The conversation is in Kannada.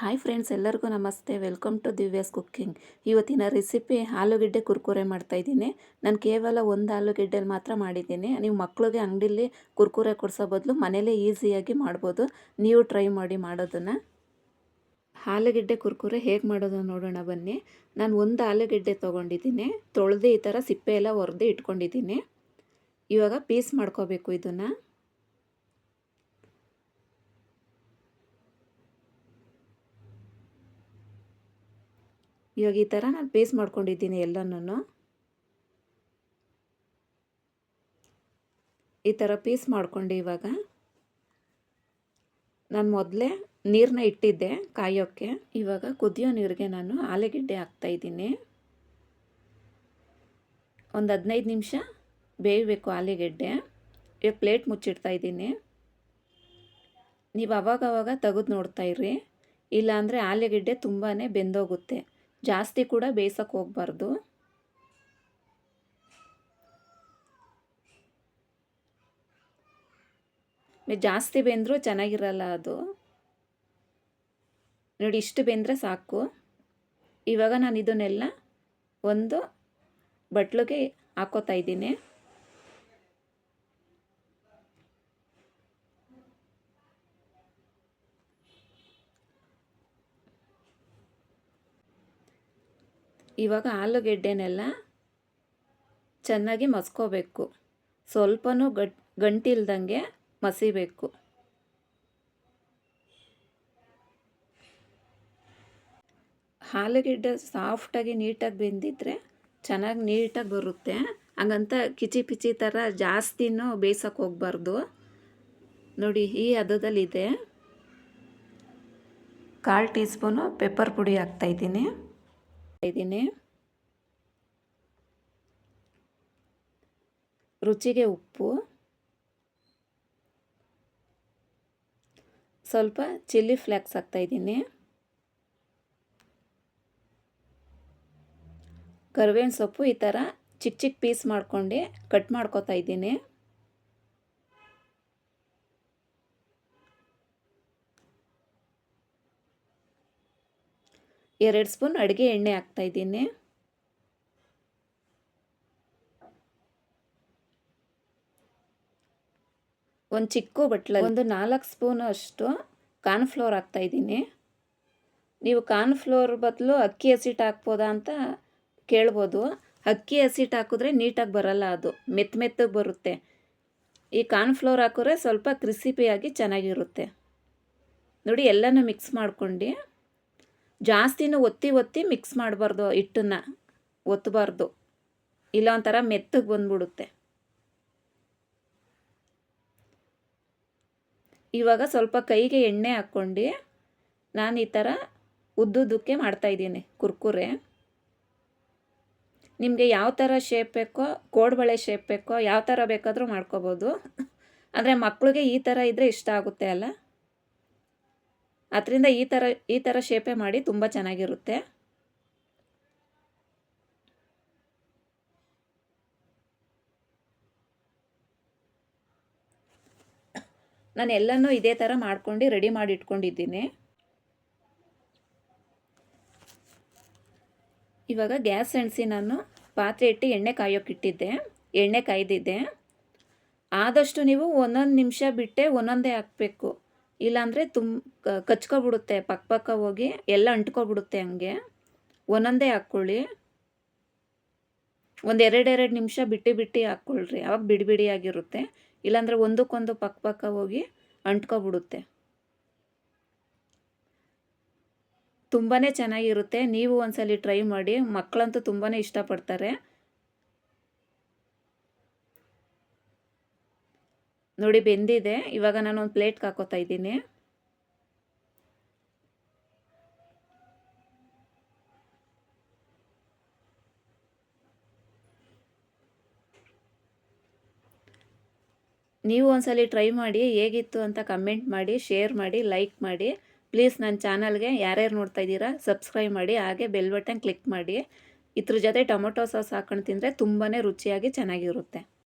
ಹಾಯ್ ಫ್ರೆಂಡ್ಸ್ ಎಲ್ಲರಿಗೂ ನಮಸ್ತೆ. ವೆಲ್ಕಮ್ ಟು ದಿವ್ಯಾಸ್ ಕುಕ್ಕಿಂಗ್ ಇವತ್ತಿನ ರೆಸಿಪಿ ಆಲೂಗೆಡ್ಡೆ ಕುರ್ಕುರೆ ಮಾಡ್ತಾಯಿದ್ದೀನಿ ನಾನು ಕೇವಲ ಒಂದು ಆಲೂಗೆಡ್ಡೆಲಿ ಮಾತ್ರ ಮಾಡಿದ್ದೀನಿ. ನೀವು ಮಕ್ಕಳಿಗೆ ಅಂಗಡಿಲಿ ಕುರ್ಕುರೆ ಕೊಡಿಸೋ ಬದಲು ಮನೇಲೇ ಈಸಿಯಾಗಿ ಮಾಡ್ಬೋದು. ನೀವು ಟ್ರೈ ಮಾಡಿ ಮಾಡೋದನ್ನು. ಆಲೂಗೆಡ್ಡೆ ಕುರ್ಕುರೆ ಹೇಗೆ ಮಾಡೋದು ನೋಡೋಣ ಬನ್ನಿ. ನಾನು ಒಂದು ಆಲೂಗೆಡ್ಡೆ ತೊಗೊಂಡಿದ್ದೀನಿ. ತೊಳೆದು ಈ ಥರ ಸಿಪ್ಪೆ ಎಲ್ಲ ಹೊರದೇ ಇಟ್ಕೊಂಡಿದ್ದೀನಿ. ಇವಾಗ ಪೀಸ್ ಮಾಡ್ಕೋಬೇಕು ಇದನ್ನು. ಇವಾಗ ಈ ಥರ ನಾನು ಪೇಸ್ಟ್ ಮಾಡ್ಕೊಂಡಿದ್ದೀನಿ ಎಲ್ಲನೂ ಈ ಥರ ಪೀಸ್ ಮಾಡ್ಕೊಂಡು ಇವಾಗ ನಾನು ಮೊದಲೇ ನೀರನ್ನ ಇಟ್ಟಿದ್ದೆ ಕಾಯೋಕ್ಕೆ. ಇವಾಗ ಕುದಿಯೋ ನೀರಿಗೆ ನಾನು ಆಲೂಗೆಡ್ಡೆ ಹಾಕ್ತಾಯಿದ್ದೀನಿ ಒಂದು ಹದಿನೈದು ನಿಮಿಷ ಬೇಯಬೇಕು ಆಲೂಗೆಡ್ಡೆ. ಇವಾಗ ಪ್ಲೇಟ್ ಮುಚ್ಚಿಡ್ತಾ ಇದ್ದೀನಿ. ನೀವು ಅವಾಗವಾಗ ತೆಗೆದು ನೋಡ್ತಾಯಿರಿ ಇಲ್ಲಾಂದರೆ ಆಲೂಗಡ್ಡೆ ತುಂಬಾ ಬೆಂದೋಗುತ್ತೆ. ಜಾಸ್ತಿ ಕೂಡ ಬೇಯಿಸೋಕೆ ಹೋಗಬಾರ್ದು. ಜಾಸ್ತಿ ಬೆಂದರೂ ಚೆನ್ನಾಗಿರಲ್ಲ ಅದು. ನೋಡಿ ಇಷ್ಟು ಬೆಂದರೆ ಸಾಕು. ಇವಾಗ ನಾನು ಇದನ್ನೆಲ್ಲ ಒಂದು ಬಟ್ಲಿಗೆ ಹಾಕೋತಾ ಇದ್ದೀನಿ. ಇವಾಗ ಆಲೂಗೆಡ್ಡೆನೆಲ್ಲ ಚೆನ್ನಾಗಿ ಮಸ್ಕೋಬೇಕು. ಸ್ವಲ್ಪನೂ ಗಟ್ ಗಂಟಿಲ್ದಂಗೆ ಮಸಿಬೇಕು. ಆಲೂಗೆಡ್ಡೆ ಸಾಫ್ಟಾಗಿ ನೀಟಾಗಿ ಬೆಂದಿದ್ರೆ ಚೆನ್ನಾಗಿ ನೀಟಾಗಿ ಬರುತ್ತೆ. ಹಂಗಂತ ಕಿಚಿ ಪಿಚಿ ಥರ ಜಾಸ್ತಿನೂ ಬೇಯಿಸೋಕೆ ಹೋಗ್ಬಾರ್ದು. ನೋಡಿ, ಈ ಹದದಲ್ಲಿದೆ. ಕಾಲು ಟೀ ಸ್ಪೂನು ಪೆಪ್ಪರ್ ಪುಡಿ ಹಾಕ್ತಾಯಿದ್ದೀನಿ ಇದ್ದೀನಿ. ರುಚಿಗೆ ಉಪ್ಪು. ಸ್ವಲ್ಪ ಚಿಲ್ಲಿ ಫ್ಲೇಕ್ಸ್ ಹಾಕ್ತಾಯಿದ್ದೀನಿ ಕರಿಬೇವಿನ ಸೊಪ್ಪು ಈ ಥರ ಚಿಕ್ಕ ಚಿಕ್ಕ ಪೀಸ್ ಮಾಡ್ಕೊಂಡು ಕಟ್ ಮಾಡ್ಕೊತಾ ಇದ್ದೀನಿ. ಎರಡು ಸ್ಪೂನ್ ಅಡುಗೆ ಎಣ್ಣೆ ಹಾಕ್ತಾಯಿದ್ದೀನಿ ಒಂದು ಚಿಕ್ಕ ಬಟ್ಲ ಒಂದು ನಾಲ್ಕು ಸ್ಪೂನ್ ಅಷ್ಟು ಕಾರ್ನ್ಫ್ಲೋರ್ ಹಾಕ್ತಾಯಿದ್ದೀನಿ ನೀವು ಕಾರ್ನ್ಫ್ಲೋರ್ ಬದಲು ಅಕ್ಕಿ ಹಸಿಟ್ಟು ಹಾಕ್ಬೋದಾ ಅಂತ ಕೇಳ್ಬೋದು. ಅಕ್ಕಿ ಹಸಿಟ್ಟು ಹಾಕಿದ್ರೆ ನೀಟಾಗಿ ಬರಲ್ಲ ಅದು ಮೆತ್ತ ಮೆತ್ತಗೆ ಬರುತ್ತೆ. ಈ ಕಾರ್ನ್ಫ್ಲೋರ್ ಹಾಕಿದ್ರೆ ಸ್ವಲ್ಪ ಕ್ರಿಸಿಪಿಯಾಗಿ ಚೆನ್ನಾಗಿರುತ್ತೆ. ನೋಡಿ, ಎಲ್ಲನೂ ಮಿಕ್ಸ್ ಮಾಡ್ಕೊಂಡು ಜಾಸ್ತಿನೂ ಒತ್ತಿ ಒತ್ತಿ ಮಿಕ್ಸ್ ಮಾಡಬಾರ್ದು ಹಿಟ್ಟನ್ನು. ಒತ್ತಬಾರ್ದು ಇಲ್ಲ ಒಂಥರ ಮೆತ್ತಗೆ ಬಂದ್ಬಿಡುತ್ತೆ. ಇವಾಗ ಸ್ವಲ್ಪ ಕೈಗೆ ಎಣ್ಣೆ ಹಾಕ್ಕೊಂಡು ನಾನು ಈ ಥರ ಉದ್ದುದ್ದಕ್ಕೆ ಮಾಡ್ತಾಯಿದ್ದೀನಿ ಕುರ್ಕುರೆ. ನಿಮಗೆ ಯಾವ ಥರ ಶೇಪ್ ಬೇಕೋ ಕೋಡ್ಬಳೆ ಶೇಪ್ ಬೇಕೋ, ಯಾವ ಥರ ಬೇಕಾದರೂ ಮಾಡ್ಕೋಬೋದು. ಅಂದರೆ ಮಕ್ಕಳಿಗೆ ಈ ಥರ ಇದ್ದರೆ ಇಷ್ಟ ಆಗುತ್ತೆ ಅಲ್ಲ? ಅದರಿಂದ ಈ ಥರ ಈ ಥರ ಶೇಪೆ ಮಾಡಿ ತುಂಬ ಚೆನ್ನಾಗಿರುತ್ತೆ. ನಾನು ಎಲ್ಲನೂ ಇದೇ ಥರ ಮಾಡ್ಕೊಂಡು ರೆಡಿ ಮಾಡಿ ಇಟ್ಕೊಂಡಿದ್ದೀನಿ. ಇವಾಗ ಗ್ಯಾಸ್ ಎಣ್ಸಿ ನಾನು ಪಾತ್ರೆ ಇಟ್ಟು ಎಣ್ಣೆ ಕಾಯೋಕ್ಕಿಟ್ಟಿದ್ದೆ ಎಣ್ಣೆ ಕಾಯ್ದಿದ್ದೆ. ಆದಷ್ಟು ನೀವು ಒಂದೊಂದು ನಿಮಿಷ ಬಿಟ್ಟೆ ಒಂದೊಂದೇ ಹಾಕಬೇಕು. ಇಲ್ಲಾಂದರೆ ತುಂಬ ಕಚ್ಕೊಬಿಡುತ್ತೆ ಪಕ್ಕ ಪಕ್ಕ ಹೋಗಿ ಎಲ್ಲ ಅಂಟ್ಕೊಬಿಡುತ್ತೆ ಹಂಗೆ. ಒಂದೊಂದೇ ಹಾಕ್ಕೊಳ್ಳಿ. ಒಂದು ಎರಡೆರಡು ನಿಮಿಷ ಬಿಟ್ಟು ಬಿಟ್ಟು ಹಾಕ್ಕೊಳ್ರಿ, ಅವಾಗ ಬಿಡಿ ಆಗಿರುತ್ತೆ. ಇಲ್ಲಾಂದರೆ ಒಂದಕ್ಕೊಂದು ಪಕ್ಕ ಪಕ್ಕ ಹೋಗಿ ಅಂಟ್ಕೊಬಿಡುತ್ತೆ. ತುಂಬಾ ಚೆನ್ನಾಗಿರುತ್ತೆ. ನೀವು ಒಂದ್ಸಲಿ ಟ್ರೈ ಮಾಡಿ. ಮಕ್ಕಳಂತೂ ತುಂಬಾ ಇಷ್ಟಪಡ್ತಾರೆ. ನೋಡಿ ಬೆಂದಿದೆ. ಇವಾಗ ನಾನು ಒಂದು ಪ್ಲೇಟ್ಗೆ ಹಾಕೋತಾ ಇದ್ದೀನಿ. ನೀವು ಒಂದ್ಸಲಿ ಟ್ರೈ ಮಾಡಿ, ಹೇಗಿತ್ತು ಅಂತ ಕಮೆಂಟ್ ಮಾಡಿ, ಶೇರ್ ಮಾಡಿ, ಲೈಕ್ ಮಾಡಿ. ಪ್ಲೀಸ್ ನನ್ನ ಚಾನಲ್ಗೆ ಯಾರ್ಯಾರು ನೋಡ್ತಾ ಇದ್ದೀರಾ, ಸಬ್ಸ್ಕ್ರೈಬ್ ಮಾಡಿ, ಹಾಗೆ ಬೆಲ್ ಬಟನ್ ಕ್ಲಿಕ್ ಮಾಡಿ. ಇದ್ರ ಜೊತೆ ಟೊಮೊಟೊ ಸಾಸ್ ಹಾಕೊಂಡು ತಿಂದರೆ ತುಂಬಾ ರುಚಿಯಾಗಿ ಚೆನ್ನಾಗಿರುತ್ತೆ.